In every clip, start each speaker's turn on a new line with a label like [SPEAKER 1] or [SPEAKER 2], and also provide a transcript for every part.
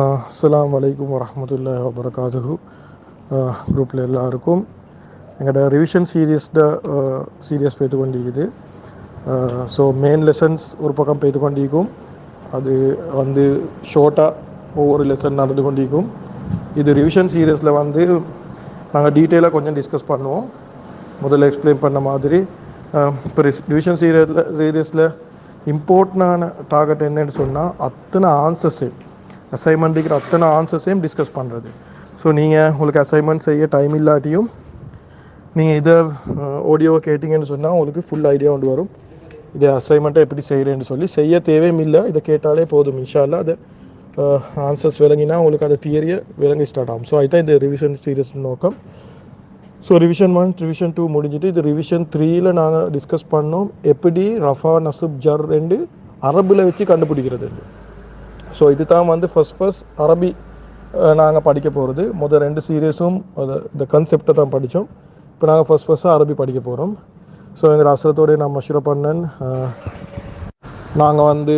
[SPEAKER 1] அஸ்லாம் வலைக்கம் வரஹ்மத்துல்லாஹி வபரகாதுஹு குரூப்பில் எல்லாருக்கும் எங்களோட ரிவிஷன் சீரியஸ்ட சீரியஸ் போய்த்து கொண்டிருக்குது ஸோ மெயின் லெசன்ஸ் ஒரு பக்கம் போய்த்து கொண்டிருக்கும் அது வந்து ஷார்ட்டாக ஒவ்வொரு லெசன் நடந்து கொண்டிருக்கும் இது ரிவிஷன் சீரியஸில் வந்து நாங்கள் டீட்டெயிலாக கொஞ்சம் டிஸ்கஸ் பண்ணுவோம். முதல்ல எக்ஸ்பிளைன் பண்ண மாதிரி இப்போ ரிவிஷன் சீரியஸில் சீரியஸில் இம்பார்ட்டண்டான டார்கெட் என்னன்னு சொன்னால் அத்தனை அசைன்மெண்ட் இருக்கிற அத்தனை ஆன்சர்ஸையும் டிஸ்கஸ் பண்ணுறது ஸோ நீங்கள் உங்களுக்கு அசைன்மெண்ட் செய்ய டைம் இல்லாட்டியும் நீங்கள் இதை ஆடியோவை கேட்டிங்கன்னு சொன்னால் உங்களுக்கு ஃபுல் ஐடியா கொண்டு வரும். இதை அசைன்மெண்ட்டை எப்படி செய்கிறேன்னு சொல்லி. செய்ய தேவையும் இல்லை. இதை கேட்டாலே போதும். இன்ஷால்லா அது ஆன்சர்ஸ் விளங்கினா உங்களுக்கு அந்த தியரியை விளங்கி ஸ்டார்ட் ஆகும். ஸோ அதுதான் இந்த ரிவிஷன் சீரியஸ் நோக்கம். So revision one revision two முடிஞ்சிட்டு இது ரிவிஷன் த்ரீயில் நாங்கள் டிஸ்கஸ் பண்ணோம். எப்படி ரஃபா நசுப் ஜர் ரெண்டு அரபில் வச்சு கண்டுபிடிக்கிறது. ஸோ இது தான் வந்து ஃபஸ்ட் ஃபஸ்ட் அரபி நாங்கள் படிக்க போகிறது முதல் ரெண்டு சீரியஸும் அதை இந்த கன்செப்டை தான் படித்தோம் இப்போ நாங்கள் ஃபஸ்ட் ஃபஸ்ட்டாக அரபி படிக்க போகிறோம் ஸோ எங்கள் அசரத்தோடைய நான் மஷூர பண்ணன் நாங்கள் வந்து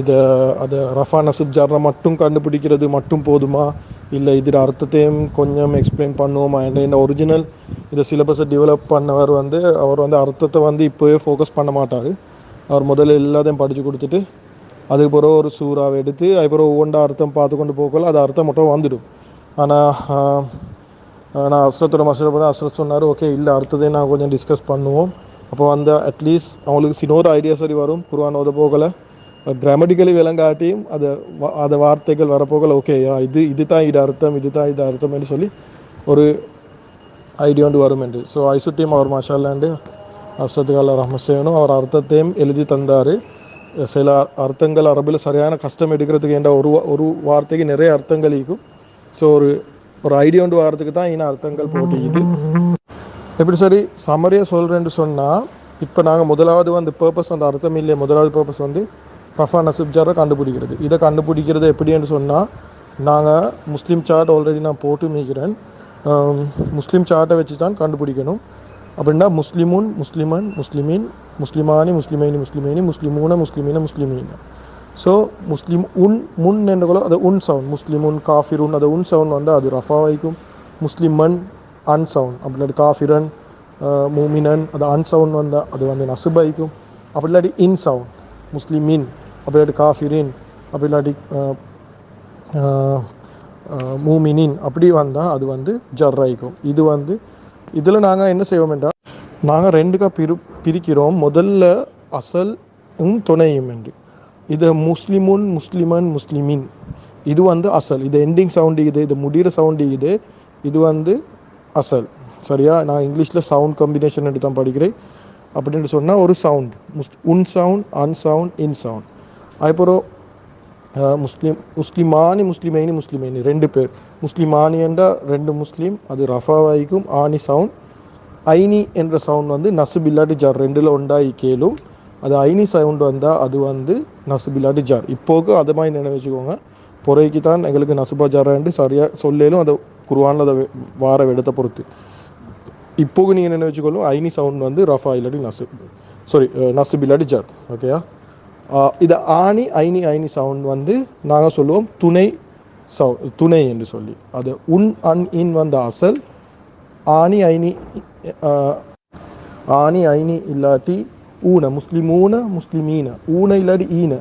[SPEAKER 1] இதை அதை ரஃபா நசுப் ஜர்ரை மட்டும் கண்டுபிடிக்கிறது மட்டும் போதுமா? இல்லை இதில் அர்த்தத்தையும் கொஞ்சம் எக்ஸ்பிளைன் பண்ணுவோமா? என்ன இந்த ஒரிஜினல் இந்த சிலபஸை டெவலப் பண்ணவர் வந்து அவர் வந்து அர்த்தத்தை வந்து இப்போவே ஃபோக்கஸ் பண்ண மாட்டார். அவர் முதல்ல எல்லாத்தையும் படித்து கொடுத்துட்டு அதுக்கு பிறகு ஒரு சூறாவை எடுத்து அதுக்கப்புறம் ஒவ்வொன்றா அர்த்தம் பார்த்து கொண்டு போகல அது அர்த்தம் மட்டும் வந்துடும். ஆனால் நான் அஸ்ரத்தோட மசூர பண்ண அஸ்ரத் சொன்னார் ஓகே இல்லை அர்த்தத்தை நான் கொஞ்சம் டிஸ்கஸ் பண்ணுவோம். அப்போ வந்து அட்லீஸ்ட் அவங்களுக்கு சின்னோரு ஐடியா சரி வரும். குருவான் ஓத போகலை. கிராமட்டிக்கலி விளங்காட்டியும் அதை அதை வார்த்தைகள் வரப்போகல ஓகே இது இது தான் இது அர்த்தம் இது தான் இது அர்த்தம் என்று சொல்லி ஒரு ஐடியா வந்து வரும் என்று. ஸோ ஐசுட்டியும் அவர் மஷாலாண்டு அஸ்ரத்துக்கால ரஹ்மசேனும் அவர் அர்த்தத்தையும் எழுதி தந்தார். சில அர்த்தங்கள் அரபில் சரியான கஷ்டம் எடுக்கிறதுக்கு என்ற ஒரு ஒரு வார்த்தைக்கு நிறைய அர்த்தங்கள் இருக்கும். ஸோ ஒரு ஒரு ஐடியா ஒன்று வாரத்துக்கு தான் இன்னும் அர்த்தங்கள் போட்டிக்குது. எப்படி சரி? சமரியை சொல்கிறேன்னு சொன்னால் இப்போ நாங்கள் முதலாவது வந்து பர்பஸ் அந்த அர்த்தம் இல்லையே. முதலாவது பர்பஸ் வந்து ரஃபா நசிப் ஜாரை கண்டுபிடிக்கிறது. இதை கண்டுபிடிக்கிறது எப்படின்னு சொன்னால் நாங்கள் முஸ்லீம் சார்ட் ஆல்ரெடி நான் போட்டு மீக்கிறேன். முஸ்லீம் சார்ட்டை வச்சு தான் கண்டுபிடிக்கணும். அப்படின்னா முஸ்லிமுன் முஸ்லிமன் முஸ்லிமீன் முஸ்லிமானி முஸ்லிமைனி முஸ்லிமைனி முஸ்லிமூன முஸ்லிமீன முஸ்லிமீன. ஸோ முஸ்லீம் உன் முன் என்றுகளோ அது உன் சவுண்ட் முஸ்லிமுன் காஃபிருன் அது உன் சவுண்ட் வந்து அது ரஃபா வைக்கும். முஸ்லிமன் அன் சவுண்ட் அப்படி இல்லாட்டி காஃபிரன் மூமினன் அது அன் சவுண்ட் வந்தால் அது வந்து நசுப் வைக்கும். அப்படி இல்லாட்டி இன் சவுண்ட் முஸ்லிமின் அப்படி இல்லாட்டி காஃபிரின் அப்படி இல்லாட்டி மூமினின் அப்படி வந்தால் அது வந்து ஜர்ராய்க்கும் இது வந்து இதில் நாங்கள் என்ன செய்வோம் என்றால் நாங்கள் ரெண்டுக்காக பிரி பிரிக்கிறோம். முதல்ல அசல் உம் துணையும் என்று. இது முஸ்லிமுன் முஸ்லிமன் முஸ்லிமின். இது வந்து அசல். இது எண்டிங் சவுண்டு இது இது முடிகிற சவுண்டு இது. இது வந்து அசல். சரியா? நான் இங்கிலீஷில் சவுண்ட் காம்பினேஷன் எடுத்து தான் படிக்கிறேன். அப்படின்னு சொன்னால் ஒரு சவுண்ட் முஸ் உன் சவுண்ட் அன் சவுண்ட் இன் சவுண்ட் அதுக்கப்புறம் முஸ்லீம் முஸ்லிமானி முஸ்லிமைனி முஸ்லிமைனி ரெண்டு பேர் முஸ்லிமானி என்றால் ரெண்டு முஸ்லீம் அது ரஃபாவாய்க்கும் ஆனி சவுண்ட் ஐனி என்ற சவுண்ட் வந்து நசுப் ஜார் ரெண்டில் உண்டாகி கேளும் அது ஐனி சவுண்ட் வந்தால் அது வந்து நசுப் ஜார் இப்போக்கு அது மாதிரி நினைவு வச்சுக்கோங்க பொறைக்கு தான் எங்களுக்கு நசுபா ஜாரான்ட்டு சரியாக சொல்லலும் அதை குருவானில் அதை வார விடத்தை பொறுத்து இப்போக்கு நீங்கள் நினைவு வச்சுக்கொள்ளும் ஐனி சவுண்ட் வந்து ரஃபா இல்லாட்டி நசு சாரி நசுப் ஜார் ஓகேயா இது ஆணி ஐனி ஐனி சவுண்ட் வந்து நாங்கள் சொல்லுவோம் துணை சவு துணை என்று சொல்லி. அது உன் அன் இன் வந்த அசல். ஆணி ஐனி ஆணி ஐனி இல்லாட்டி ஊன முஸ்லீம் முஸ்லிமீன. ஊன இல்லாட்டி ஈன.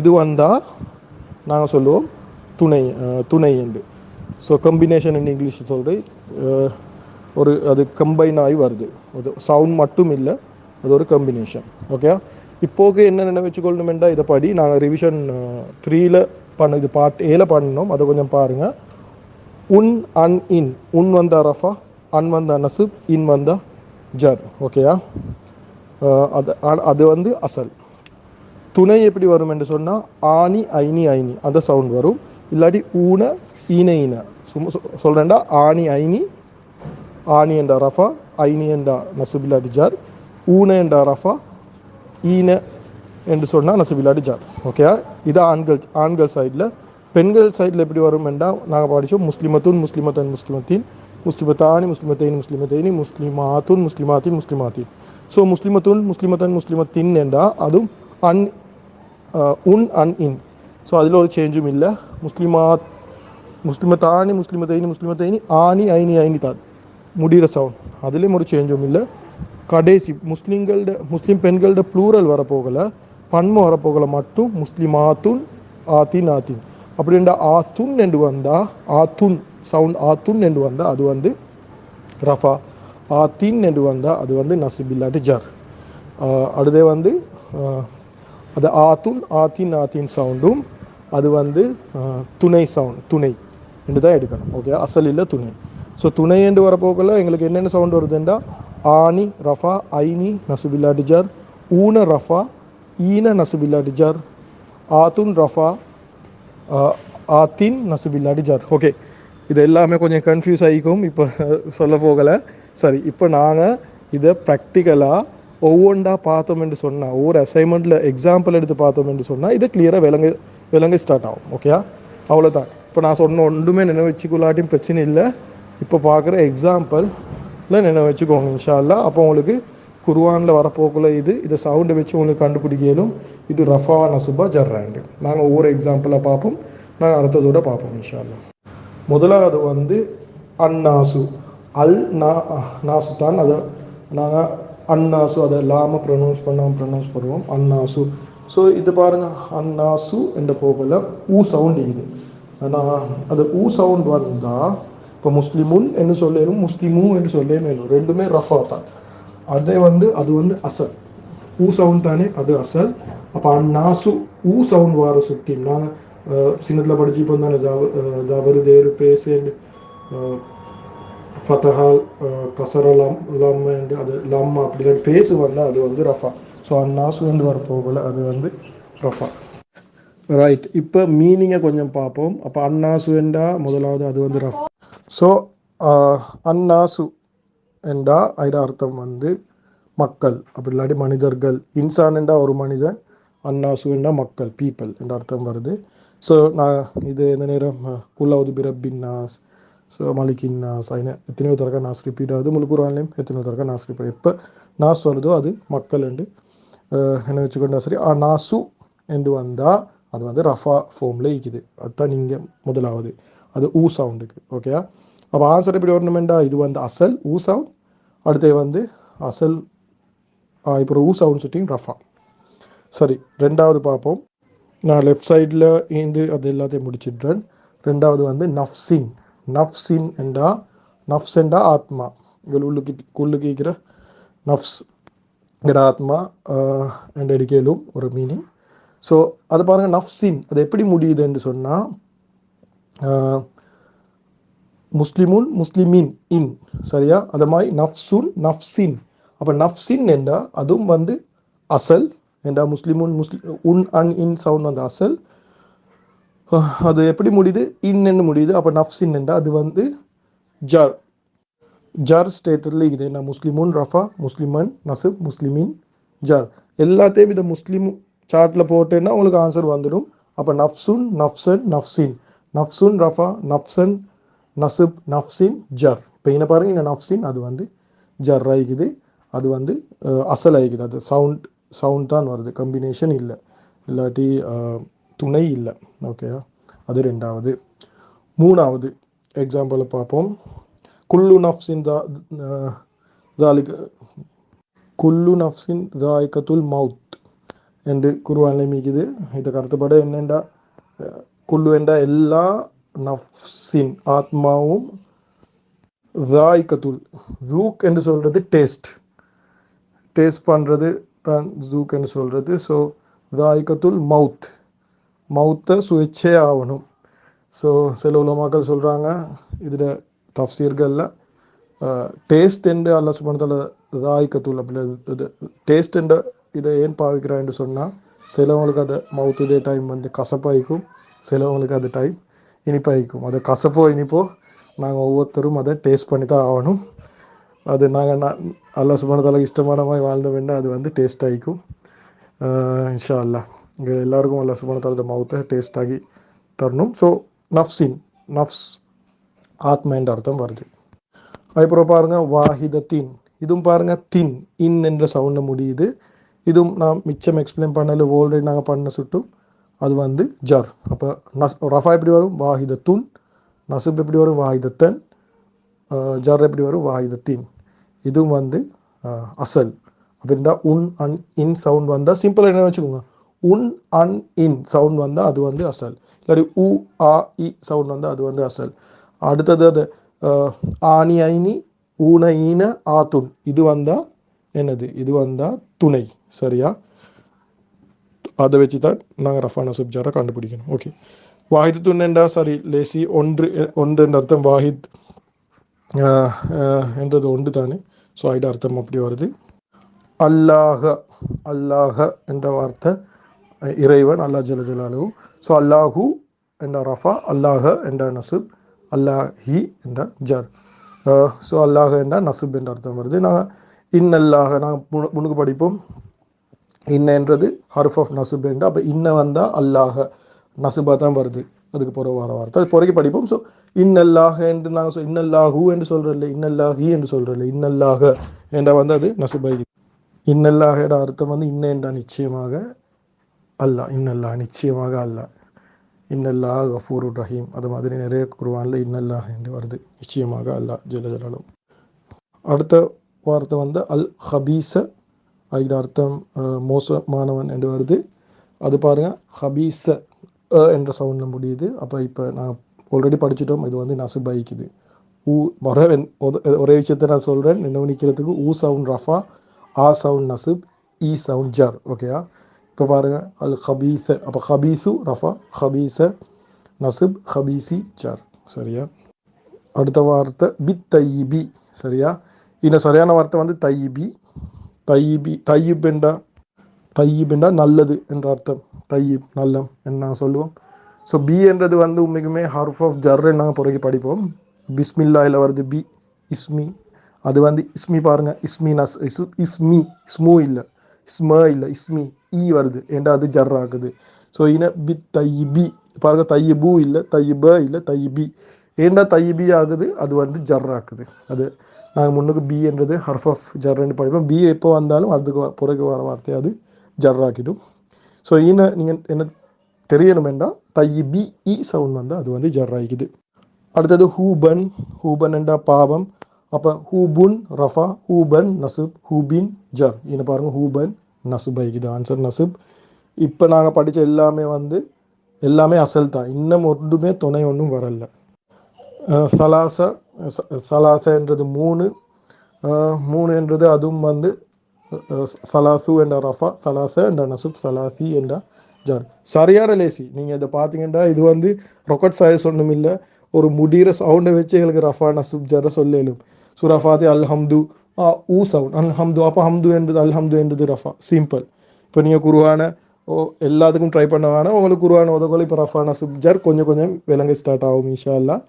[SPEAKER 1] இது வந்தால் நாங்கள் சொல்லுவோம் துணை துணை என்று. ஸோ கம்பினேஷன் இன் இங்கிலீஷ் சொல்கிறது ஒரு அது கம்பைன் ஆகி வருது. அது சவுண்ட் மட்டும் இல்லை அது ஒரு கம்பினேஷன் ஓகே இப்போக்கு என்ன நினைவச்சுக்கொள்ளணுமெண்டா இதை படி நாங்கள் ரிவிஷன் த்ரீயில் பண்ண இது பார்ட் ஏல பண்ணோம். அதை கொஞ்சம் பாருங்கள் உன் அன் இன். உன் வந்த ரஃபா அன் வந்த நசுப் இன் வந்த ஜர். ஓகேயா அது அது வந்து அசல். துணை எப்படி வரும் என்று சொன்னால் ஆனி ஐனி ஐனி. அந்த சவுண்ட் வரும். இல்லாட்டி ஊன ஈன ஈன. சும்மா சொல்கிறேன்டா ஆனி ஐனி ஆனி என்ற ரஃபா ஐனி என்ற நசுப் இல்லாட்டி ஜார். ஊன என்ற ரஃபா ஈன என்று சொன்னால் நசுபிலாடி ஜார் ஓகே இது ஆண்கள் ஆண்கள் சைடில் பெண்கள் சைடில் எப்படி வரும் என்றால் நாங்கள் படித்தோம் முஸ்லிமத்துன் முஸ்லிமத்தன் முஸ்லிமத்தின் முஸ்லிமத்தானி முஸ்லிமத்தைனி முஸ்லிமத்தைனி முஸ்லிமாத்துன் முஸ்லிமாத்தின் முஸ்லிமாத்தின். ஸோ முஸ்லிமத்துன் முஸ்லிமத்தன் முஸ்லிமத்தின் என்றால் அதுவும் அன் உன் அன் இன். ஸோ அதில் ஒரு சேஞ்சும் இல்லை. முஸ்லிமாத் முஸ்லிமத்தானி முஸ்லிமத்தைனி முஸ்லிமத்தைனி ஆனி ஐனி ஐனி தான். முடிகிற சவுண்ட் அதுலேயும் ஒரு சேஞ்சும் இல்லை. கடைசி முஸ்லீம்களோட முஸ்லீம் பெண்களோட ப்ளூரல் வரப்போகலை பன்மை வரப்போகலை மட்டும் முஸ்லீம் ஆத்துன் ஆத்தின். ஆத்தின் அப்படின்ற ஆத்துன் என்று வந்தால் ஆத்துன் சவுண்ட் ஆத்துன் என்று வந்தால் அது வந்து ரஃபா. ஆத்தின் என்று வந்தால் அது வந்து நசிப் இல்லாட்டி ஜர். ஆஹ் அடுத்தே வந்து அது ஆத்துன் ஆத்தின் ஆத்தின் சவுண்டும் அது வந்து துணை சவுண்ட் துணை என்று தான் எடுக்கணும். ஓகே அசல் இல்லை துணை. ஸோ துணை என்று வரப்போக்கில் எங்களுக்கு என்னென்ன சவுண்ட் வருதுன்றா ஆனி ரஃபா ஐனி நசுபில்லா டிஜர். ஊன ரஃபா ஈன நசுபில்லா டிஜார். ஆத்துன் ரஃபா ஆத்தின் நசுபில்லா டிஜார். ஓகே. இது எல்லாமே கொஞ்சம் கன்ஃபியூஸ் ஆகிக்கும். இப்போ சொல்ல போகலை. சரி இப்போ நாங்கள் இதை ப்ராக்டிக்கலாக ஒவ்வொன்றா பார்த்தோம் என்று சொன்னால் ஒவ்வொரு அசைன்மெண்ட்டில் எக்ஸாம்பிள் எடுத்து பார்த்தோம் என்று சொன்னால் இதை கிளியராக விளங்க விளங்க ஸ்டார்ட் ஆகும். ஓகேயா அவ்வளோதான் இப்போ நான் சொன்ன ஒன்றுமே நினைவு வச்சுக்கொள்ளாட்டியும் பிரச்சனை இல்லை. இப்போ பார்க்குற எக்ஸாம்பிள் நினைவு வச்சுக்கோங்க இன்ஷா அப்போ உங்களுக்கு குர்வானில் வரப்போக்குள்ள இது இதை சவுண்டை வச்சு உங்களுக்கு கண்டுபிடிக்கலும் இது ரஃபா நசுபா ஜர்ராண்டு நாங்கள் ஒவ்வொரு எக்ஸாம்பிளாக பார்ப்போம். நாங்கள் அடுத்ததோட பார்ப்போம் இன்ஷால்லா முதலாவது வந்து அன்னாசு. அல் நா நாசு தான் அதை நாங்கள் அன்னாசு அதை லாம ப்ரொனவுன்ஸ் பண்ணாமல் ப்ரொனவுன்ஸ் பண்ணுவோம். அன்னாசு. ஸோ இது பாருங்கள் அன்னாசு என்ற போகல ஊ சவுண்ட் இது ஆனால் அது ஊ சவுண்ட் வந்தால் இப்போ முஸ்லிமுன் என்று சொல்லேனும் முஸ்லிமும் என்று சொல்லே மேலும் ரெண்டுமே ரஃபா தான் அதே வந்து அது வந்து அசல். ஊ சவுண்ட் தானே அது அசல். அப்போ அந்நாசு ஊ சவுண்ட் வார சுட்டி நாங்கள் சின்னத்தில் படிச்சு இப்போ தானே ஜாவ ஜாவரு தேரு பேசேண்டு ஃபதஹால் கசர லம் லம் அது லம் அப்படிங்கிற பேசு வந்தால் அது வந்து ரஃபா. ஸோ அந்நாசு வந்து வரப்போகல அது வந்து ரஃபா. ரைட் இப்போ மீனிங்கை கொஞ்சம் பார்ப்போம். அப்போ அன்னாசு என்றா முதலாவது அது வந்து ரஃபா. ஸோ அன்னாசு என்றா அதில் அர்த்தம் வந்து மக்கள் அப்படி இல்லாட்டி மனிதர்கள் இன்சான் என்றா ஒரு மனிதன் அன்னாசு என்றா மக்கள் பீப்பிள் என்ற அர்த்தம் வருது ஸோ நான் இது இந்த நேரம் குல்லாவது பிரபின் நாஸ் ஸோ மலிக்கின் நாஸ் அதின எத்தனையோ தரக்க நாஸ் ரிப்பீட் ஆகுது முழுக்குறாலையும் எத்தனையோ தரக்க நாஸ் ரிப்பீட் எப்போ நாஸ் வருதோ அது மக்கள் என்று என்ன வச்சுக்கொண்டா சரி ஆ நாசு என்று வந்தால் அது வந்து ரஃபா ஃபோமில் இருக்குது அதுதான் நீங்கள் முதலாவது அது ஊ சவுண்டுக்கு ஓகேயா அப்போ ஆன்சர் எப்படி வரணுமெண்டா இது வந்து அசல் ஊ சவுண்ட் அடுத்து வந்து அசல் இப்போ ஊ சவுண்ட் சுட்டிங் ரஃபா. சரி ரெண்டாவது பார்ப்போம். நான் லெஃப்ட் சைடில் இருந்து அது எல்லாத்தையும் முடிச்சிடுறேன். ரெண்டாவது வந்து நஃப்சின். நஃப்சின் என்றா நஃப்ஸ் என்றா ஆத்மா. இவள் உள்ளுக்கு உள்ளுக்கு இருக்கிற நஃப்ஸ் எங்கட ஆத்மா என்ற அடிக்கையிலும் ஒரு மீனிங் ஸோ அது பாருங்கள் நஃப்சின். அது எப்படி முடியுதுன்னு சொன்னால் முஸ்லிமுன் முஸ்லிமின் இன். சரியா? அது மாதிரி நஃப்சுன் நஃப்சின். அப்போ நஃப்சின் என்றா அதுவும் வந்து அசல் என்றா முஸ்லிமுன் முஸ்லி உன் அன் இன் சவுண்ட் வந்து அசல். அது எப்படி முடியுது? இன்னு முடியுது. அப்போ நஃப்சின் என்றா அது வந்து ஜர். ஜர் ஸ்டேட்டரில் இது என்ன? முஸ்லிமுன் ரஃபா முஸ்லிமன் நசிப் முஸ்லிமின் ஜர். எல்லாத்தையும் இதை முஸ்லீம் சார்ட்டில் போட்டேன்னா உங்களுக்கு ஆன்சர் வந்துடும். அப்போ நஃப்சுன் நஃப்சன் நஃப்சின். நஃப்சுன் ரஃபா நஃப்சன் நசுப் நஃப்சின் ஜர். இப்போ என்ன பாருங்க இந்த நஃப்சின் அது வந்து ஜர் ஆகிக்குது அது வந்து அசல் ஆகிக்குது அது சவுண்ட் சவுண்ட் தான் வருது. கம்பினேஷன் இல்லை. இல்லாட்டி துணை இல்லை. ஓகேயா அது ரெண்டாவது. மூணாவது எக்ஸாம்பிளை பார்ப்போம். குல்லு நஃப்சின் தா ஜாலிக குல்லு நஃப்சின் ஜாய்கத்துல் மவுத் என்று குருவானிலை மீக்குது இதுக்கு அர்த்தப்பட என்னெண்டா? குல்லு என்றால் எல்லா நஃப்சின் ஆத்மாவும் ஜாய்கத்துல் ஜூக் என்று சொல்கிறது டேஸ்ட். டேஸ்ட் பண்ணுறது தான் ஜூக் என்று சொல்கிறது ஸோ ஜாய்கத்துல் மவுத். மவுத்தை சுயேட்சே ஆகணும் ஸோ சில உலமாக்கள் சொல்கிறாங்க இதில் தஃப்சீர்களில் டேஸ்ட் என்று அல்ல சுபனத்தில் தாய்க்கத்துள் அப்படி டேஸ்ட் என்ற இதை ஏன் பாவிக்கிறான்னு சொன்னால் சிலவங்களுக்கு அது மவுத் இதே டைம் வந்து கசப்பாய்க்கும் சிலவங்களுக்கு அது டைம் இனிப்பாய்க்கும். அது கசப்போ இனிப்போ நாங்கள் ஒவ்வொருத்தரும் அதை டேஸ்ட் பண்ணி தான் ஆகணும். அது நாங்கள் நான் அல்லா சுமனதால இஷ்டமான மாதிரி வாழ்ந்த வேண்டாம் அது வந்து டேஸ்ட் ஆகிக்கும் இன்ஷா அல்லா இங்கே எல்லாருக்கும் அல்லா சுபனத்தால மவுத்தை டேஸ்ட் ஆகி தரணும். ஸோ நஃப்ஸின் நஃப்ஸ் ஆத்மன்ற அர்த்தம் வருது. அதுக்கப்புறம் வாஹித தின். இதுவும் பாருங்கள் தின் இன் என்ற சவுண்டில் முடியுது. இதுவும் நான் மிச்சம் எக்ஸ்பிளைன் பண்ணல ஆல்ரெடி நாங்கள் பண்ண சுட்டும். அது வந்து ஜர். அப்போ நஸ் ரஃபா எப்படி வரும்? வாஹிதத்துன். நசுப் எப்படி வரும்? வாஹித அஹ், ஜர் எப்படி வரும்? வாஹிதத்தின். இதுவும் வந்து அசல். அப்படின்னா உன் அன் இன் சவுண்ட் வந்தால் சிம்பிளாக என்ன வச்சுக்கோங்க? உன் அன் இன் சவுண்ட் வந்தால் அது வந்து அசல். இல்லாட்டி உ ஆ இ சவுண்ட் வந்தால் அது வந்து அசல். அடுத்தது அது ஆனி ஐனி ஊன ஈன ஆத்துன். இது வந்தால் என்னது? இது வந்தால் துணை. சரியா? அதை வச்சு தான் நாங்கள் ரஃபா சுப்ஜாரை கண்டுபிடிக்கணும். ஓகே வாஹித் துண்ணெண்டா சாரி லேசி ஒன்று ஒன்று என்ற அர்த்தம் வாஹித் என்றது ஒன்று தானே. ஸோ ஐட அர்த்தம் அப்படி வருது. அல்லாஹ அல்லாஹ என்ற வார்த்தை இறைவன் அல்லாஹ் ஜல ஜலாலு ஸோ அல்லாஹு என்ற ரஃபா அல்லாஹ என்ற நசுப் அல்லாஹி என்ற ஜர். ஸோ அல்லாஹ என்ற நசுப் என்ற அர்த்தம் வருது. நாங்கள் இன்னல்லாஹ நாங்கள் முன்னுக்கு படிப்போம். இன்னன்றது ஹர்ஃப் ஆஃப் நசுப் அப்போ இன்ன வந்தால் அல்லாஹ நசுபா தான் வருது. அதுக்கு பிறகு வர வார்த்தை. அது பிறகு படிப்போம். ஸோ இன்னல்லாஹ என்று நாங்கள் சொல் இன்னல்லாஹு என்று சொல்கிறதில்ல இன்னல்லாஹி என்று சொல்கிறதில்ல இன்னல்லாஹ என்றால் வந்து அது நசுபை இன்னல்லாஹோட அர்த்தம் வந்து இன்ன என்றால் நிச்சயமாக அல்லாஹ் இன்னல்லா நிச்சயமாக அல்லா இன்னல்லாஹ் கஃபூர் ரஹீம். அது மாதிரி நிறைய குருவானில் இன்னல்லாஹ் என்று வருது. நிச்சயமாக அல்லாஹ் ஜலஜலாலும் அடுத்த வார்த்தை வந்து அல் ஹபீஸ அதுக்கு அர்த்தம் மோசமானவன் என்று வருது அது பாருங்கள் ஹபீஸ என்ற சவுண்டில் முடியுது அப்போ இப்போ நான் ஆல்ரெடி படிச்சிட்டோம் இது வந்து நசுபாய்க்குது ஊ ஒரே ஒரே விஷயத்தை நான் சொல்கிறேன் என்ன நிற்கிறதுக்கு ஊ சவுண்ட் ரஃபா ஆ சவுண்ட் நசுப் இ சவுண்ட் ஜர் ஓகேயா இப்போ பாருங்கள் அல் ஹபீஸ அப்போ ஹபீஸு ரஃபா ஹபீஸ நசுப் ஹபீசி ஜர் சரியா அடுத்த வார்த்தை பி தையிபி சரியா இந்த சரியான வார்த்தை வந்து தையிபி தையிபி தையிப் என்றா தையீப் என்றா நல்லது என்ற அர்த்தம். தையீப் நல்லம் என்று நாங்கள் சொல்லுவோம். ஸோ பி என்றது வந்து உண்மைக்குமே ஹர்ஃப் ஆஃப் ஜர்ன்னு நாங்கள் பிறகு படிப்போம். பிஸ்மில்லாயில் வருது பி இஸ்மி அது வந்து இஸ்மி பாருங்க. இஸ்மி நஸ் இஸ் இஸ்மி இஸ்மு இல்லை. இஸ்ம இல்லை இஸ்மி ஈ வருது. ஏண்டா அது ஜர் ஆகுது ஸோ இன பி தையிபி. பாருங்க தையிபு இல்லை தையிப இல்லை தையிபி. ஏண்டா தையிபி ஆகுது? அது வந்து ஜர் ஆக்குது. அது நாங்கள் முன்னுக்கு பி என்றது ஹர்ஃப் ஆஃப் ஜர்ன்னு படிப்போம். பி எப்போ வந்தாலும் அதுக்கு பிறகு வர வார்த்தையை அது ஜர்ராக்கிடும் ஸோ ஈன நீங்கள் என்ன தெரியணுமெண்டா தை இ சவுண்ட் வந்தால் அது வந்து ஜர் அடுத்தது ஹூபன். ஹூபன் என்றா பாவம். அப்போ ஹூபுன் ரஃபா ஹூபன் நசுப் ஹூபின் ஜர் இதை பாருங்க ஹூபன் நசுப் ஆகிக்குது. ஆன்சர் நசுப். இப்போ நாங்கள் படித்த எல்லாமே வந்து எல்லாமே அசல் தான். இன்னும் ஒன்றுமே துணை ஒன்றும் வரல. அஹ் சலாச என்றது மூணு. மூணு என்றது அதுவும் வந்து சலாசு என்ற ரஃபா சலாச என்ற நசுப் சலாசி என்ற ஜார். சரியான லேசி. நீங்கள் இதை பார்த்தீங்கன்னா இது வந்து ரொக்கட் சைஸ் ஒன்றும் இல்லை. ஒரு முடிகிற சவுண்டை வச்சு எங்களுக்கு ரஃபா நசுப் ஜர சொல்லலும். ஸோ அல் ஹம்து ஆ ஊ சவுண்ட் அல் ஹம்து அப்போ ஹம்து என்றது அல் ஹம்து என்றது ரஃபா. சிம்பிள் இப்போ நீங்கள் குருவான ஓ எல்லாத்துக்கும் ட்ரை பண்ண வேணாம். உங்களுக்கு குருவான உதவுகள் இப்போ ரஃபா நசுப் ஜர் கொஞ்சம் கொஞ்சம் விலங்கு ஸ்டார்ட் ஆகும் இன்ஷா அல்லாஹ்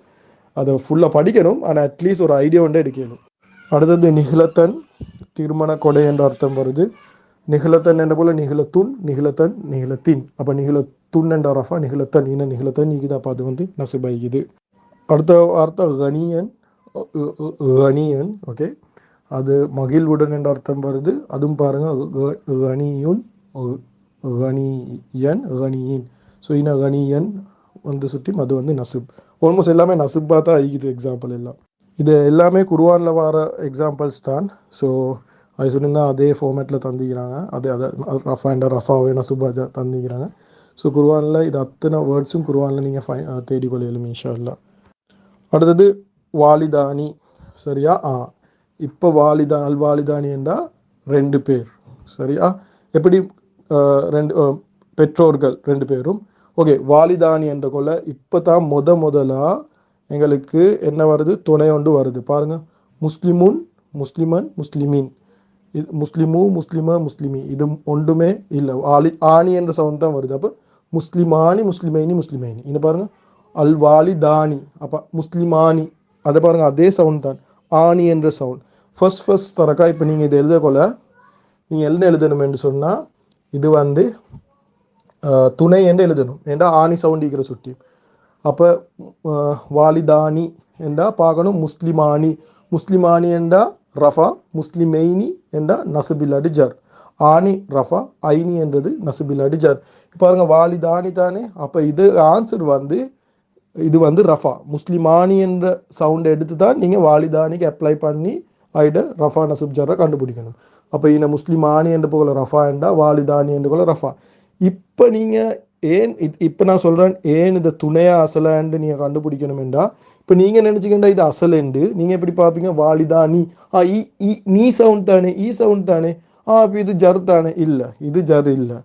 [SPEAKER 1] அதை ஃபுல்லாக படிக்கணும். ஆனால் அட்லீஸ்ட் ஒரு ஐடியா ஒன்றே எடுக்கணும். அடுத்தது நிகிலத்தன் திருமண கொடை என்ற அர்த்தம் வருது. நிகிலத்தன் என்ற போல? நிகிலத்துன் நிகிலத்தன் நிகிலத்தின் அப்போ நிகிலத்துன் என்ற ரஃபா நிகிலத்தன் இன நிகிலத்தன் இது அப்போ அது வந்து நசுபாய்க்குது. அடுத்த அர்த்தம் கணியன். கனியன் ஓகே அது மகிழ்வுடன் என்ற அர்த்தம் வருது. அதுவும் பாருங்கள் கணியுன் கணியன் கணியின். ஸோ இன கணியன் வந்து சுற்றி அது வந்து நசுப். ஆல்மோஸ்ட் எல்லாமே நசுப்பாக தான் ஆகிக்குது எக்ஸாம்பிள் எல்லாம். இது எல்லாமே குருவானில் வர எக்ஸாம்பிள்ஸ் தான். ஸோ அது சொன்னீங்கன்னா அதே ஃபார்மேட்டில் தந்திக்கிறாங்க. அதே அதை ரஃபா அண்ட் ரஃபாவே நசுபா தந்திக்கிறாங்க. ஸோ குருவானில் இது அத்தனை வேர்ட்ஸும் குருவானில் நீங்கள் ஃபை தேடிக்கொள்ளையிலும் இன்ஷா அடுத்தது வாலிதானி. சரியா? ஆ. இப்போ வாலிதா அல் வாலிதானி என்றால் ரெண்டு பேர். சரியா? எப்படி ரெண்டு பெற்றோர்கள் ரெண்டு பேரும் ஓகே வாலிதானி என்ற கொள்ள இப்போ தான் முத முதலாக எங்களுக்கு என்ன வருது? துணை ஒன்று வருது. பாருங்கள் முஸ்லிமுன் முஸ்லிமன் முஸ்லிமீன். இது முஸ்லிமு முஸ்லிம முஸ்லிமி. இது ஒன்றுமே இல்லை. ஆலி ஆணி என்ற சவுண்ட் தான் வருது. அப்போ முஸ்லிமானி முஸ்லிமைனி முஸ்லிமைனி. இது பாருங்கள் அல் வாலிதானி அப்போ முஸ்லிமானி. அதை பாருங்கள் அதே சவுண்ட் தான். ஆணி என்ற சவுண்ட். ஃபர்ஸ்ட் ஃபர்ஸ்ட் தரக்கா இப்போ நீங்கள் இதை எழுதக்கொள்ள நீங்கள் என்ன எழுதணும் என்று சொன்னால் இது வந்து துணை என்று எழுதணும் ஏண்டா ஆணி சவுண்டிக்கிற இருக்கிற சுட்டி அப்போ வாலிதானி என்றா பார்க்கணும் முஸ்லிமானி முஸ்லிமானி என்றா ரஃபா முஸ்லிமைனி என்றா நசுபில்லாடி ஜர் ஆனி ரஃபா ஐனி என்றது நசுபில்லாட்டி ஜர் பாருங்க வாலிதானி தானே அப்போ இது ஆன்சர் வந்து இது வந்து ரஃபா முஸ்லிமானி என்ற சவுண்டை எடுத்து தான் நீங்கள் வாலிதானிக்கு அப்ளை பண்ணி ஆயிட ரஃபா நசுப் ஜர்ரை கண்டுபிடிக்கணும் அப்போ இந்த முஸ்லிமானி என்று போகல ரஃபா என்றா வாலிதானி என்று போல ரஃபா இப்போ நீங்கள் ஏன் இப்போ நான் சொல்கிறேன் ஏன் இந்த துணையாக அசலான்னு நீங்கள் கண்டுபிடிக்கணுமெண்டா இப்போ நீங்கள் நினச்சிக்கிட்டா இது அசலுண்டு நீங்கள் எப்படி பார்ப்பீங்க? வாலிதானி. ஆ இ இ நீ சவுண்ட் தானே ஈ சவுண்ட் தானே. ஆ அப்போ இது ஜர் தானே. இல்லை இது ஜர் இல்லை.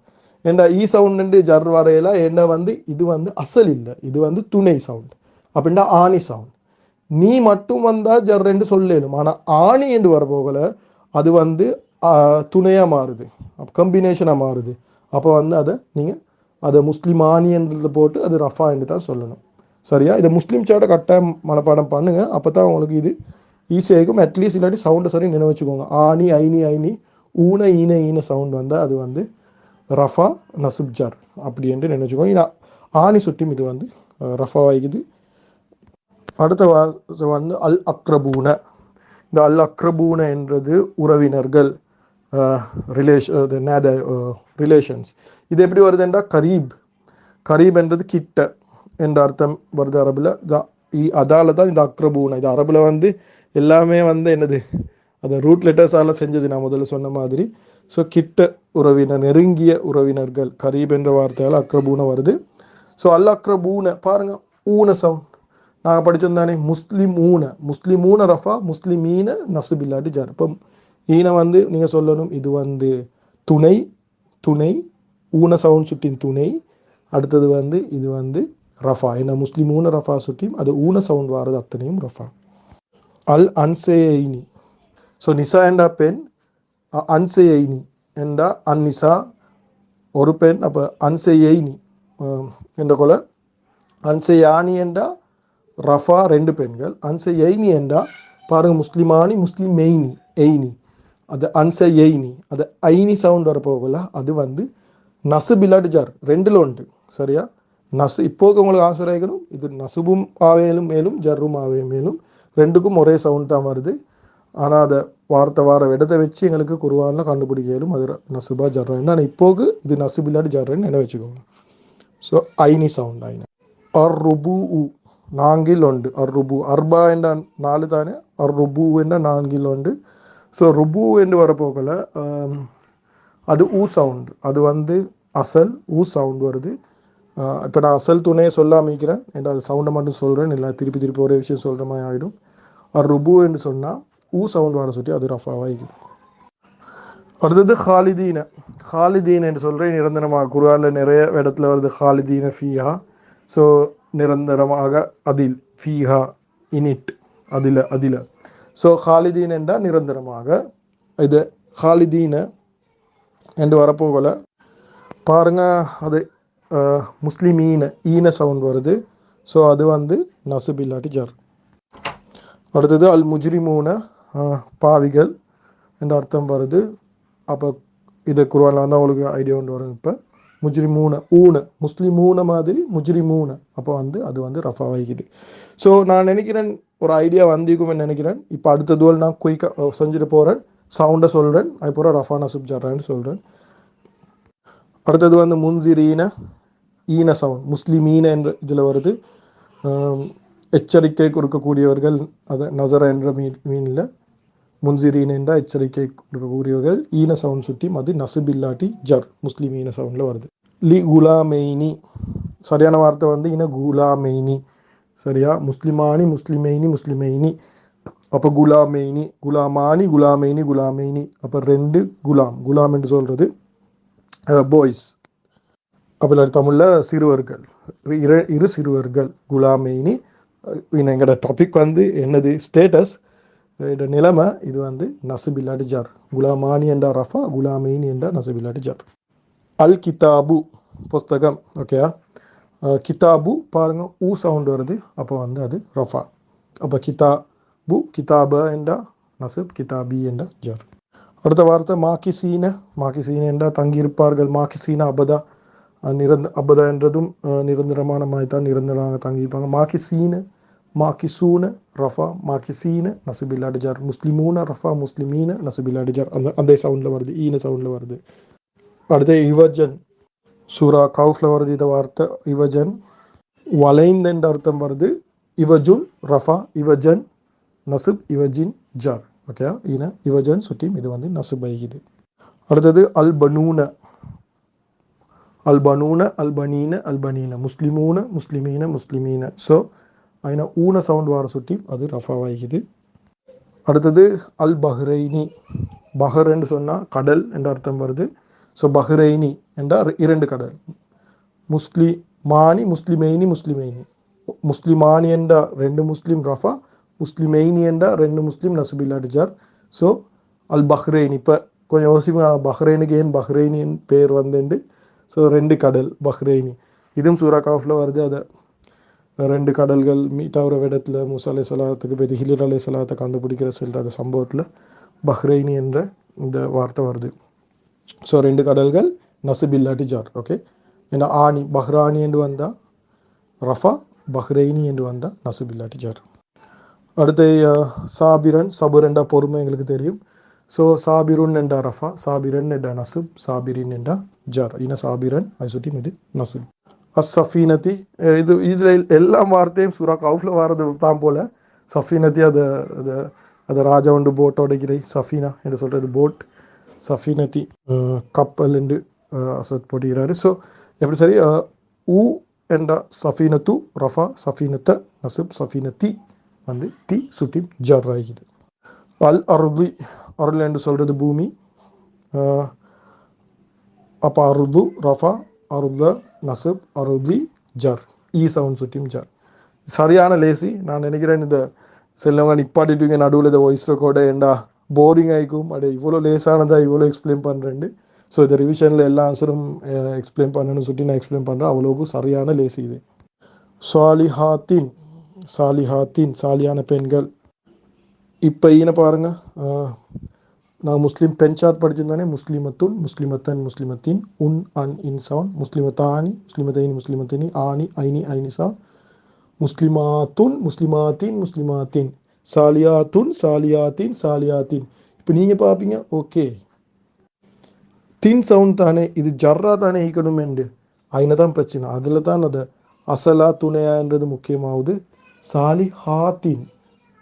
[SPEAKER 1] ஏண்டா ஈ சவுண்டு ஜர் வரையில என்ன வந்து இது வந்து அசல் இல்லை. இது வந்து துணை சவுண்ட் அப்படின்னா ஆணி சவுண்ட் நீ மட்டும் வந்தா ஜர் என்று சொல்லலும். ஆனால் ஆணி என்று வர போகல அது வந்து துணையாக மாறுது. கம்பினேஷனாக மாறுது. அப்போ வந்து அதை நீங்கள் அதை முஸ்லீம் போட்டு அது ரஃபா என்று தான் சொல்லணும். சரியா? இதை முஸ்லீம் சார்ட்டை கட்டாயம் மனப்பாடம் பண்ணுங்கள் அப்போ தான் உங்களுக்கு இது ஈஸியாக இருக்கும். அட்லீஸ்ட் இல்லாட்டி சவுண்டை சரி நினைவு வச்சுக்கோங்க. ஆனி ஐனி ஐனி ஊன ஈன ஈன சவுண்ட் வந்தால் அது வந்து ரஃபா நசுப்ஜார் அப்படி என்று நினைச்சுக்கோங்க இது ஆணி சுட்டியும் இது வந்து ரஃபா வைக்குது அடுத்த வாசம் வந்து அல் அக்ரபூன. இந்த அல் அக்ரபூன என்றது உறவினர்கள் ரிலேஷன் நேத ரிலேஷன்ஸ் இது எப்படி வருதுன்றா கரீப். கரீப் என்றது கிட்ட என்ற அர்த்தம் வருது அரபில். அதால் தான் இந்த அக்ரபூன. இது அரபில் வந்து எல்லாமே வந்து என்னது? அதை ரூட் லெட்டர்ஸால் செஞ்சது. நான் முதல்ல சொன்ன மாதிரி. ஸோ கிட்ட உறவினர் நெருங்கிய உறவினர்கள். கரீப் என்ற வார்த்தையால் அக்ரபூனை வருது. ஸோ அல் அக்ரபூனை. பாருங்க ஊன சவுண்ட் நாங்கள் படிச்சிருந்தானே முஸ்லீம் ஊன முஸ்லீம் ஊன ரஃபா முஸ்லீம் ஈன நசுபில்லாட்டி ஜார் இப்போ வந்து நீங்கள் சொல்லணும் இது வந்து துணை துணை ஊன சவுண்ட் சுட்டின் துணை. அடுத்தது வந்து இது வந்து ரஃபா. ஏன்னா முஸ்லீம் ஊன ரஃபா சுட்டியும் அது ஊன சவுண்ட் வாரது அத்தனையும் ரஃபா. அல் அன்சேயினி ஸோ நிசா என்றா பெண் அன்சேயினி என்றா அந்நிசா ஒரு பெண் அப்போ அன்சேயினி என்ற கொலை. அன்சேயானி என்றா ரஃபா ரெண்டு பெண்கள். அன்சை என்றா பாருங்க முஸ்லிமானி முஸ்லிம் எய்னி எய்னி. அது அன்சை எய்னி அது ஐனி சவுண்ட் வரப்போகல அது வந்து நசு இல்லாட்டி ஜார். ரெண்டில் உண்டு. சரியா? நசு இப்போக்கு உங்களுக்கு ஆன்சர் ஆகிக்கணும் இது நசுபும் ஆவேலும் மேலும் ஜர்ரும் ஆவே மேலும் ரெண்டுக்கும் ஒரே சவுண்ட் தான் வருது. ஆனால் அதை வார்த்தை வார இடத்தை வச்சு எங்களுக்கு குருவானில் கண்டுபிடிக்கலும் அது நசுபா ஜர்ரா. என்ன இப்போக்கு இது நசு இல்லாட்டி ஜர்ரன்னு என்ன வச்சுக்கோங்க. So ஐனி sound ஐனி. அர்ருபு ருபு நான்கில் உண்டு. அர்ருபு. அர்பா என்ற நாலு தானே? அர்ருபு என்ற நான்கில் உண்டு. ஸோ ருபு என்று வரப்போகல அது ஊ சவுண்ட் அது வந்து அசல் ஊ சவுண்ட் வருது இப்போ நான் அசல் துணையை சொல்ல அமைக்கிறேன் என்ற அது சவுண்டை மட்டும் சொல்கிறேன் இல்லை திருப்பி திருப்பி ஒரே விஷயம் சொல்கிற மாதிரி ஆகிடும் அர் ருபு என்று சொன்னால் ஊ சவுண்ட் வர சொல்லி அது ரஃபாவாகிக்குது அடுத்தது ஹாலிதீன ஹாலிதீன் என்று சொல்கிறேன் நிரந்தரமாக குரானில் நிறைய இடத்துல வருது ஹாலிதீன ஃபீஹா ஸோ நிரந்தரமாக அதில் ஃபீஹா இனிட் அதில் அதில் ஸோ ஹாலிதீன் என்றால் நிரந்தரமாக. இது ஹாலிதீன என்று வரப்போகல. பாருங்க அது முஸ்லீம் ஈன சவுண்ட் வருது. ஸோ அது வந்து நசுப் இல்லாட்டி ஜர். அடுத்தது அல் முஜ்ரிமூன பாவிகள் என்ற அர்த்தம் வருது. அப்போ இது குருவானில் வந்து அவங்களுக்கு ஐடியா ஒன்று வரும் இப்போ. முஜ்ரிமூன ஊன முஸ்லிமூன மாதிரி முஜ்ரிமூன. அப்போ வந்து அது வந்து ரஃபா வைக்குது ஸோ நான் நினைக்கிறேன் ஒரு ஐடியா வந்திருக்கும்னு நினைக்கிறேன். இப்போ அடுத்த தூள் நான் குயிக்காக செஞ்சுட்டு போகிறேன் சவுண்டை சொல்கிறேன் அதுக்கப்புறம் ரஃபா நசுப் ஜர்றான்னு சொல்கிறேன் அடுத்தது வந்து முன்சிரீன ஈன சவுண்ட் முஸ்லிமீன என்ற இதில் வருது. எச்சரிக்கை கொடுக்கக்கூடியவர்கள் அதை நசர என்ற மீன் மீனில். முன்சிரீன் என்ற எச்சரிக்கை கொடுக்கக்கூடியவர்கள். ஈன சவுண்ட் சுட்டி அது நசுப் இல்லாட்டி ஜர் முஸ்லீம் ஈன சவுண்டில் வருது. லி குலாமெய்னி. சரியான வார்த்தை வந்து இன குலாமெய்னி. சரியா? முஸ்லிமானி முஸ்லிமைனி முஸ்லிமைனி. அப்போ குலாமெய்னி குலாமானி குலாமைனி குலாமேனி. அப்போ ரெண்டு குலாம். குலாம் என்று சொல்கிறது பாய்ஸ் அப்போ தமிழில் சிறுவர்கள். இரு இரு சிறுவர்கள் குலாமெய்னி எங்களோட டாபிக் வந்து என்னது? ஸ்டேட்டஸ் இதோட நிலைமை இது வந்து நசுபில்லாட்டு ஜார். குலாமானி என்றா ரஃபா குலாமெய்னி என்றா நசுபில்லாட்டு ஜார். அல் கிதாபு புஸ்தகம். ஓகேயா Uh, கிதாபு பாருங்க ஊ சவுண்ட் வருது. அப்போ வந்து அது ரஃபா. அப்போ கிதாபு கிதாப என்றா நசிப் கிதாபி என்றா ஜார். அடுத்த வார்த்தை மாக்கிசீன மாக்கிசீன என்றால் தங்கியிருப்பார்கள். மாக்கிசீன அபதா நிரந்த அபதா என்றதும் நிரந்தரமான மாதிரி தான் நிரந்தரமாக தங்கியிருப்பாங்க. மாக்கிசீன மாக்கிசூன ரஃபா. மாக்கிசீன நசுபில்லாடி ஜார். முஸ்லிமூன ரஃபா. முஸ்லிமீன நசுபில் அடிஜார் அந்த அந்த சவுண்டில் வருது. ஈன சவுண்டில் வருது. அடுத்து யுவஜன். சூரா கவுஃபில் வருது இதை வார்த்தை இவஜன். வளைந்த என்ற அர்த்தம் வருது. இவஜுன் ரஃபா இவஜன் நசுப் இவஜின் ஜார் ஓகேயா இன இவஜன் சுட்டியும் இது வந்து நசுப் ஐகிது அடுத்தது அல் பனூன அல்பனூன அல்பனீன அல்பனீன. முஸ்லிமூன முஸ்லிமீன முஸ்லிமீன. ஸோ ஐநா ஊன சவுண்ட் வார சுட்டி அது ரஃபாவாகிக்குது அடுத்தது அல் பஹ்ரைனி பஹர் சொன்னால் கடல் என்ற அர்த்தம் வருது. ஸோ பஹ்ரைனி என்றால் இரண்டு கடல். முஸ்லி மானி முஸ்லிமைனி முஸ்லிமைனி முஸ்லிமானி என்ற ரெண்டு முஸ்லீம் ரஃபா முஸ்லிமைனி என்ற ரெண்டு முஸ்லீம் நசுபில்லா டிஜார் ஸோ அல் பஹ்ரைன் இப்போ கொஞ்சம் யோசிப்பா பஹ்ரைனுக்கு ஏன் பஹ்ரைனின் பேர் வந்துண்டு? ஸோ ரெண்டு கடல் பஹ்ரைனி இதுவும் சூரா காஃபில் வருது அதை ரெண்டு கடல்கள் மீட் ஆகிற இடத்துல மூசா அலை சலாத்துக்கு போய் ஹிலிர் அலை சலாத்தை கண்டுபிடிக்கிற செல்ற அந்த சம்பவத்தில் பஹ்ரைனி என்ற இந்த வார்த்தை வருது. ஸோ ரெண்டு கடல்கள் நசுபில்லாட்டி ஜார் ஓகே ஏன்னா ஆணி பஹ்ரானி என்று வந்தால் ரஃபா பஹ்ரைனி என்று வந்தால் நசுபில்லாட்டி ஜார் அடுத்து சாபிரன் சபுரண்டா பொறுமை எங்களுக்கு தெரியும். ஸோ சாபிருன் என்றா ரஃபா சாபிரன் என்றா நசுப் சாபிரின் என்றா ஜார். இன சாபிரன் அது சுட்டி மீது நசுப். அஸ் சஃபீனத்தி இது இதில் எல்லா வார்த்தையும் சுரா கவுஃபில் வாரது தான் போல. சஃபீனத்தி அதை அதை அதை ராஜா உண்டு போட் உடைக்கிறை சஃபீனா என்று சொல்கிறது போட் சஃபீனத்தி அஹ், கப்பல் என்று அஹ், அசத் போட்டுகிறாரு ஸோ எப்படி சரி uh, ஊ என்ற சஃபீனத்து ரஃபா சஃபீனத்த நசுப் சஃபீனத்தி வந்து தி சுட்டி ஜர் ஆகிது அல் அருதி அருள் என்று சொல்கிறது பூமி. Uh, அப்போ அருது ரஃபா அருத நசுப் அருதி ஜர். E இ சவுண்ட் சுட்டியும் ஜர். சரியான லேசி நான் நினைக்கிறேன் இந்த செல்லவங்க நிப்பாட்டிட்டு நடுவில் இந்த வாய்ஸ் ரெக்கார்டு ஏண்டா? போரிங் ஆகிக்கும் அடே இவ்வளோ லேசானதா இவ்வளோ எக்ஸ்பிளைன் பண்ணுறேன் ஸோ இந்த ரிவிஷனில் எல்லா ஆன்சரும் எக்ஸ்பிளைன் பண்ணணும்னு சொல்லி நான் எக்ஸ்பிளைன் பண்ணுறேன் அவ்வளோக்கும் சரியான லேசி இது. சாலிஹாத்தின் சாலிஹாத்தின் சாலியான பெண்கள். இப்போ ஈன பாருங்க. நான் முஸ்லீம் பெண் சார்ட் படிச்சிருந்தானே? முஸ்லிமத்துன் முஸ்லிமத்தன் முஸ்லிமத்தின் உன் அன் இன் சவுண்ட் முஸ்லிமத்தானி முஸ்லிமத்தைனி முஸ்லிமத்தினி ஆனி ஐனி ஐனி சவுண்ட் முஸ்லிமாத்துன் முஸ்லிமாத்தின் முஸ்லிமாத்தின். சாலியாத்துன் சாலியாத்தின் சாலியாத்தின். இப்போ நீங்க பார்ப்பீங்க ஓகே. தின் சவுண்ட் தானே இது ஜர்ரா தானே ஈக்கணும் என்று அதில் தான் பிரச்சனை. அதில் தான் அது அசலா துணையான்றது முக்கியமாகுது சாலிஹாத்தின்.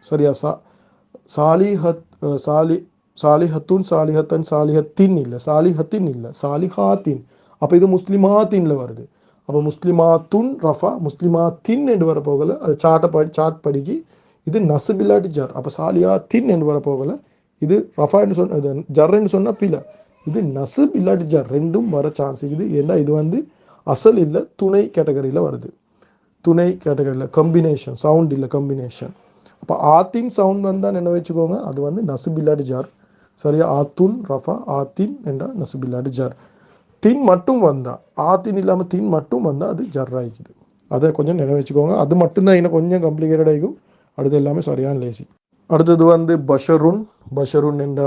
[SPEAKER 1] சரியா சா சாலிஹத் சாலி சாலிஹத்துன் சாலிஹத்தன் சாலிஹத்தின் இல்லை. சாலிஹத்தின் இல்லை. சாலிஹாத்தின். அப்போ இது முஸ்லிமாத்தின்ல வருது. அப்போ முஸ்லிமாத்துன் ரஃபா முஸ்லிமாத்தின் என்று வர போகல அது சாட்டை படி சாட் படிக்கி இது நசுபில்லாட்டி ஜர். அப்போ சாலியா தின் என்று வர போகல இது ரஃபான்னு சொன்ன இது ஜர்ன்னு சொன்னால் பில. இது நசுப் இல்லாட்டி ஜர் ரெண்டும் வர சான்ஸ் இருக்குது ஏன்னா இது வந்து அசல் இல்லை துணை கேட்டகரியில் வருது. துணை கேட்டகரியில் கம்பினேஷன் சவுண்ட் இல்லை கம்பினேஷன் அப்போ ஆத்தின் சவுண்ட் வந்தால் என்ன வச்சுக்கோங்க? அது வந்து நசுபில்லாடி ஜார். சரியா? ஆத்துன் ரஃபா ஆத்தின் என்றால் நசுபில்லாடி ஜார். தின் மட்டும் வந்தால் ஆத்தின் இல்லாமல் தின் மட்டும் வந்தால் அது ஜர் ஆகிக்குது அதை கொஞ்சம் நினைவு வச்சுக்கோங்க. அது மட்டும்தான் இன்னும் கொஞ்சம் கம்ப்ளிகேட்டட் ஆகிக்கும் அடுத்து எல்லாமே சரியான லேசி அடுத்தது வந்து பஷருன் பஷருன் என்ற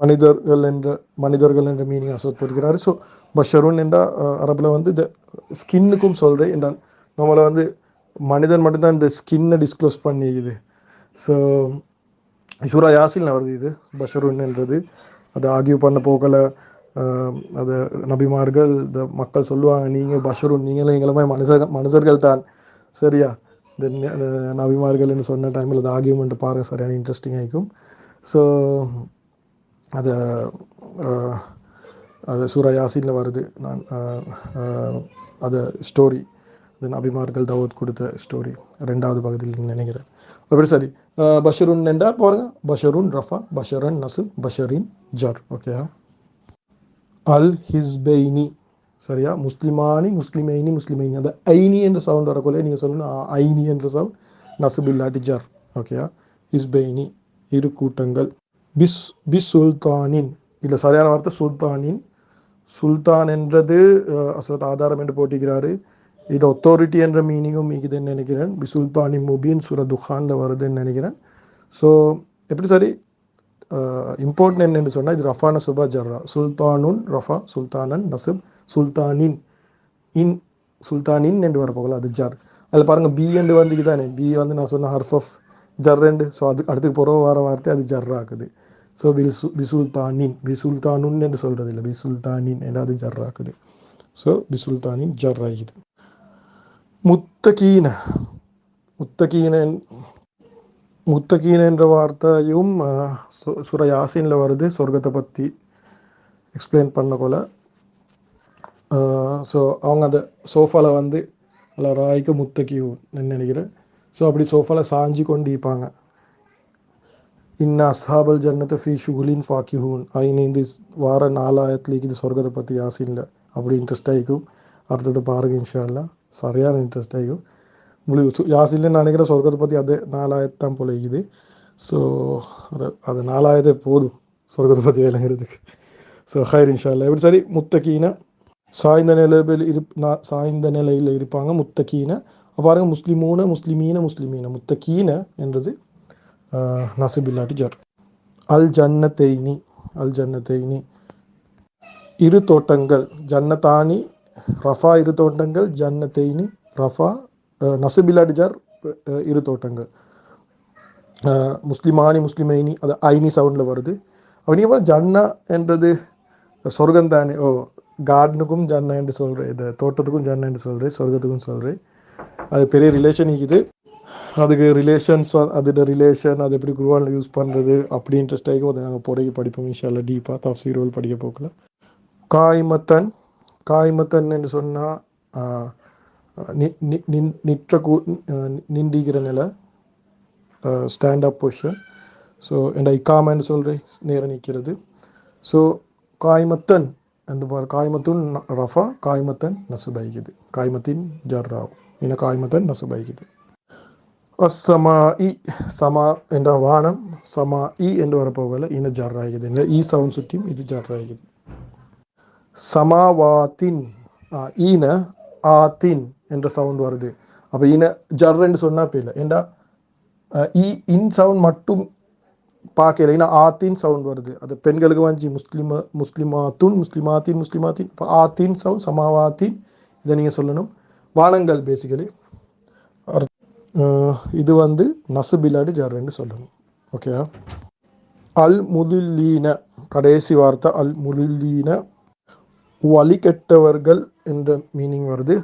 [SPEAKER 1] மனிதர்கள் என்ற மனிதர்கள் என்ற மீனிங் அசத்துகிறார் ஸோ பஷருன் என்ற அரபில் வந்து இந்த ஸ்கின்னுக்கும் சொல்கிறேன் என்றால் நம்மளை வந்து மனிதன் மட்டும்தான் இந்த ஸ்கின்னை டிஸ்க்ளோஸ் பண்ணிக்குது. ஸோ ஷூரா யாசில் வருது இது பஷருன் என்றது. அதை ஆகிய பண்ண போகலை. அது நபிமார்கள் இந்த மக்கள் சொல்லுவாங்க நீங்கள் பஷருன் நீங்களும் எங்களுமே மனுஷ மனுஷர்கள் தான் சரியா? இந்த ந- இந்த சொன்ன டைமில் அது ஆகியமெண்ட் பாருங்கள் சரியான இன்ட்ரெஸ்டிங் ஆகிக்கும் ஸோ அது uh, அது சூரா யாசினில் வருது. நான் uh, uh, அது ஸ்டோரி தென் அபிமார்கள் தவத் கொடுத்த ஸ்டோரி ரெண்டாவது பகுதியில் நினைக்கிறேன். அப்படி சரி. பஷருன் என்றா பாருங்க. பஷருன் ரஃபா பஷரன் நசு பஷரின் ஜர். ஓகேயா அல் ஹிஸ்பெய்னி. சரியா? முஸ்லிமானி முஸ்லிமைனி முஸ்லிமைனி. அந்த ஐனி என்ற சவுண்ட் வரக்குள்ளே நீங்கள் சொல்லணும் ஐனி என்ற சவுண்ட் நசுபில்லாட்டி ஜர் ஓகேயா ஹிஸ்பைனி இரு கூட்டங்கள். பிஸ் பிஸ் சுல்தானின் இல்லை சரியான வார்த்தை சுல்தானின். சுல்தான் என்றது அசரத் ஆதாரம் என்று போட்டிக்கிறாரு இது அத்தாரிட்டி என்ற மீனிங்கும் இருக்குதுன்னு நினைக்கிறேன். பி சுல்தானி முபீன் சுர துஹானில் வருதுன்னு நினைக்கிறேன். ஸோ எப்படி சரி? இம்பார்ட்டன் என்னென்னு சொன்னால் இது ரஃபான சுபா ஜர்ரா. சுல்தானுன் ரஃபா சுல்தானன் நசிப். சுல்தானின் இன் சுல்தானின் என்று வரப்போகல அது ஜார். அதில் பாருங்கள் பி எண்டு வந்துக்கு தானே பி வந்து நான் சொன்ன ஹர்ஃப் ஆஃப் ஜர்ரெண்டு ஸோ அது அடுத்து போகிற வர வார்த்தை அது ஜர்ராக்குது ஸோ பிசு பிசுல்தானின் பிசுல்தானுன் என்று சொல்கிறது இல்லை. பிசுல்தானின் என்று அது ஜர்ராக்குது ஸோ பிசுல்தானின் ஜர்ராகுது முத்தகீன. முத்தகீன முத்தகீன என்ற வார்த்தையும் சு- சுர யாசினில் வருது. சொர்க்கத்தை பற்றி எக்ஸ்பிளைன் பண்ண போல. ஸோ அவங்க அந்த சோஃபாவில் வந்து நல்லா ராய்க்கு முத்தக்கி நினைக்கிறேன் ஸோ அப்படி சோஃபாவில் சாஞ்சி கொண்டு இருப்பாங்க இன்ன அஸ்ஹாபல் ஜன்னத்தை ஃபி ஷுகுலின் ஃபாக்கிஹூன். ஐனு இந்த வார நாலாயிரத்துலேக்கு இது சொர்க்கத்தை பற்றி யாசின்ல அப்படி இன்ட்ரெஸ்ட் ஆகிக்கும் அடுத்தது பாருங்க இன்ஷா சரியான இன்ட்ரெஸ்ட் ஆகிக்கும் சு யாசின்ல நினைக்கிறேன் சொர்க்கத்தை பற்றி அது நாலாயிரத்து தான் போல இருக்குது. ஸோ அது அது நாலாயிரத்தே போதும் சொர்க்கத்தை பற்றி விளங்குறதுக்கு. ஸோ ஹைர் இன்ஷா அல்லாஹ் எப்படி சரி? முத்தக்கீனா சாய்ந்த நிலையில் இருப் சாய்ந்த நிலையில் இருப்பாங்க முத்தகீன. அப்ப பாருங்க முஸ்லிமூன முஸ்லிமீன முஸ்லிமீன. முத்தகீன என்றது நசிப் ஜார் ஜர். அல் ஜன்னத்தைனி அல் ஜன்னத்தைனி இரு தோட்டங்கள் ஜன்னதானி ரஃபா இரு தோட்டங்கள் ஜன்னத்தைனி ரஃபா நசிப் ஜார் ஜர் இரு தோட்டங்கள். முஸ்லிமானி முஸ்லிமைனி அது ஐனி சவுண்டில் வருது. அப்படிங்க போல ஜன்னா என்றது சொர்க்கம் தானே ஓ கார்டனுக்கும் ஜன்னா என்று சொல்கிறேன் இந்த தோட்டத்துக்கும் ஜன்னா என்று சொல்கிறேன் சொர்க்கத்துக்கும் சொல்கிறேன் அது பெரிய ரிலேஷன் இருக்குது. அதுக்கு ரிலேஷன்ஸ் அதோட ரிலேஷன் அது எப்படி குருவானில் யூஸ் பண்ணுறது அப்படி இன்ட்ரெஸ்ட் அதை நாங்கள் புடகி படிப்போம் இன்ஷால்ல டீப்பாக தஃசீரோல் படிக்க போக்கில் காய்மத்தன் காய்மத்தன் என்று சொன்னால் நிற்ற கூ நிண்டிக்கிற நிலை ஸ்டாண்ட் அப் பொசிஷன் ஸோ என்ற இக்காமன்னு சொல்கிறேன் நேரம் நிற்கிறது. ஸோ காய்மத்தன் அந்த பாரு காய்மத்துன் ந- ரஃபா காய்மத்தன் நசுபைக்குது காய்மத்தின் ஜர்ராவ் இன காய்மத்தன் நசுபைக்குது அஸ்ஸமா இ சமா என்ற வானம் சமா இ என்று வரப்போகல இன ஜர்ராகுது இந்த ஈ சவுண்ட் சுற்றியும் இது ஜர்ராகுது சமாவாத்தின் ஆ, ஈன ஆத்தின் என்ற சவுண்ட் வருது அப்போ ஈன ஜர்ன்னு சொன்னால் இப்போ இல்லை ஏண்டா அஹ், இ இன் பார்க்கல ஆத்தின் சவுண்ட் வருது. அது பெண்களுக்கு வந்து முஸ்லிம முஸ்லிமாத்துன் முஸ்லிமாத்தின் முஸ்லிமாத்தின் இப்போ ஆத்தின் சவுண்ட் சமாவாத்தின் இதை நீங்கள் சொல்லணும். வானங்கள் பேசிக்கலி இது வந்து நசுபிலாடி ஜர்ன்னு சொல்லணும். ஓகேயா அல் முதுல்லீன கடைசி வார்த்தை அல் முதுல்லீன வழி கெட்டவர்கள் என்ற மீனிங் வருது.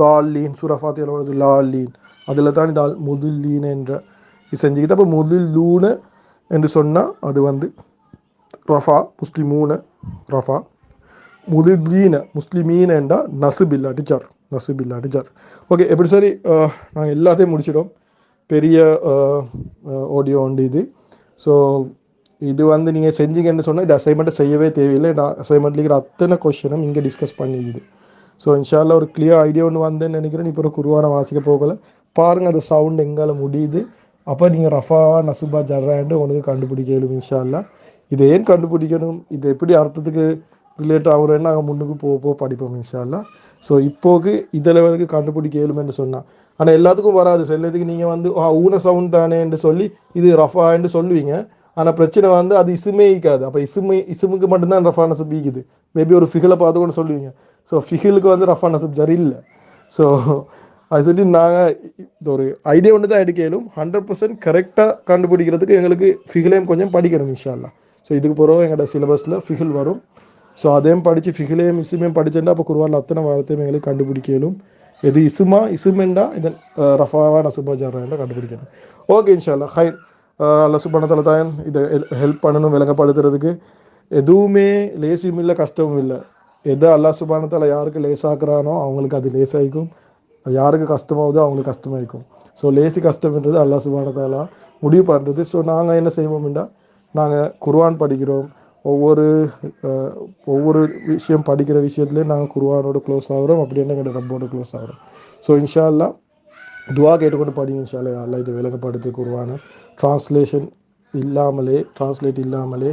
[SPEAKER 1] தால்லீன் சுரஃபாத்தியில் வருது லாலீன் அதில் தான் இந்த அல் முதுல்லீன என்ற இது செஞ்சுக்கிட்டு அப்போ முதுல்லூன என்று சொன்னால் அது வந்து ரஃபா முஸ்லிமூன ரஃபா. முதுகீன முஸ்லிமீன என்றால் நசுப் இல்லாட்டி ஜர் நசுப் இல்லாட்டி ஓகே எப்படி சரி நாங்கள் எல்லாத்தையும் முடிச்சிடும் பெரிய ஆடியோ உண்டு இது. ஸோ இது வந்து நீங்கள் செஞ்சீங்கன்னு சொன்னால் இது அசைன்மெண்ட்டை செய்யவே தேவையில்லை. நான் அசைன்மெண்ட்ல இருக்கிற அத்தனை கொஷினும் இங்கே டிஸ்கஸ் பண்ணிக்குது. ஸோ இன்ஷால்லா ஒரு கிளியர் ஐடியா ஒன்று வந்தேன்னு நினைக்கிறேன். இப்போ ஒரு குருவான வாசிக்க போகல. பாருங்கள் அந்த சவுண்ட் எங்கால முடியுது. அப்போ நீங்கள் ரஃபாவா நசுபா ஜர்ராண்டு உனக்கு கண்டுபிடிக்க இயலும் இன்ஷால்லா இதை ஏன் கண்டுபிடிக்கணும்? இது எப்படி அர்த்தத்துக்கு ரிலேட் ஆகுறேன்னு நாங்கள் முன்னுக்கு போக போக படிப்போம் இன்ஷால்லா ஸோ இப்போக்கு இதில் வரைக்கும் கண்டுபிடிக்க இயலுமென்று சொன்னால் ஆனால் எல்லாத்துக்கும் வராது. செல்லத்துக்கு நீங்கள் வந்து ஊன சவுண்ட் தானேன்னு சொல்லி இது ரஃபான்னு சொல்லுவீங்க. ஆனால் பிரச்சனை வந்து அது இசுமே ஈக்காது அப்போ இசுமை இசுமுக்கு மட்டும்தான் ரஃபா நசப் ஈக்குது மேபி ஒரு ஃபிகிலை பார்த்து கூட சொல்லுவீங்க. ஸோ ஃபிகிலுக்கு வந்து ரஃபா நசப் ஜரி இல்லை. ஸோ அது சொல்லி நாங்கள் ஒரு ஐடியா ஒன்று தான் எடுக்கலும் ஹண்ட்ரட் பர்சன்ட் கரெக்டாக கண்டுபிடிக்கிறதுக்கு எங்களுக்கு ஃபிகிலையும் கொஞ்சம் படிக்கணும் இன்ஷால்லா ஸோ இதுக்கு பிறகு எங்களோட சிலபஸில் ஃபிகில் வரும். ஸோ அதையும் படித்து ஃபிகிலையும் இசுமையும் படிச்சுட்டா அப்போ குருவாரில் அத்தனை வாரத்தையும் எங்களுக்கு கண்டுபிடிக்கலும். எது இசுமா இசுமெண்டா இதன் ரஃபாவா நசுபா ஜாரா கண்டுபிடிக்கணும். ஓகே இன்ஷால்லா ஹைர். அல்ல சுபனத்தில் தான் இதை ஹெல்ப் பண்ணணும் விளங்கப்படுத்துறதுக்கு. எதுவுமே லேசியும் இல்லை கஷ்டமும் இல்லை. எதை அல்லாஹ் சுபானத்தால் யாருக்கு லேசாக்குறானோ அவங்களுக்கு அது லேசாயிக்கும். அது யாருக்கு கஷ்டமாகுதோ அவங்களுக்கு கஷ்டமாயிருக்கும். ஸோ லேசி கஷ்டம்ன்றது அல்லாஹ் சுபானதாலா முடிவு பண்ணுறது ஸோ நாங்கள் என்ன செய்வோம்டா நாங்கள் குர்வான் படிக்கிறோம். ஒவ்வொரு ஒவ்வொரு விஷயம் படிக்கிற விஷயத்துலேயும் நாங்கள் குர்வானோட க்ளோஸ் ஆகிறோம். அப்படின்னு எங்களோட ரப்போட க்ளோஸ் ஆகிறோம். ஸோ இன்ஷா அல்லாஹ் துவா கேட்டுக்கொண்டு படிங்க இன்ஷால்லா அல்லா இது விளங்கப்படுத்தி குருவான ட்ரான்ஸ்லேஷன் இல்லாமலே ட்ரான்ஸ்லேட் இல்லாமலே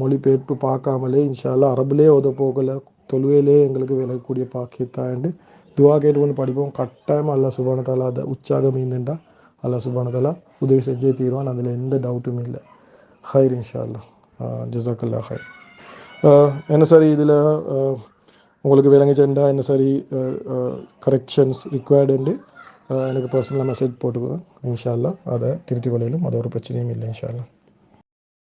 [SPEAKER 1] மொழிபெயர்ப்பு பார்க்காமலே இன்ஷால்லா அரபுலே ஓத போகலை தொழுவையிலே எங்களுக்கு விளக்கக்கூடிய பாக்கியத்தாண்டு துவா கேட்டுக்கொண்டு படிப்போம் கட்டாயம் அல்லா சுபானத்தாலா அதை உற்சாகம் இருந்துட்டா அல்லா சுபானத்தாலா உதவி செஞ்சே தீருவான் அதில் எந்த டவுட்டும் இல்லை ஹைர் இன்ஷால்லா ஜசாக்கல்லா ஹைர் என்ன சரி இதில் உங்களுக்கு விளங்கிச்சேன்டா என்ன சரி கரெக்ஷன்ஸ் ரிக்வயர்டுண்டு எனக்கு பர்சனலாக மெசேஜ் போட்டுக்கோங்க இன்ஷா அல்லாஹ் அதை திருத்திக் கொள்ளையிலும் அது ஒரு பிரச்சனையும் இல்லை இன்ஷா அல்லாஹ்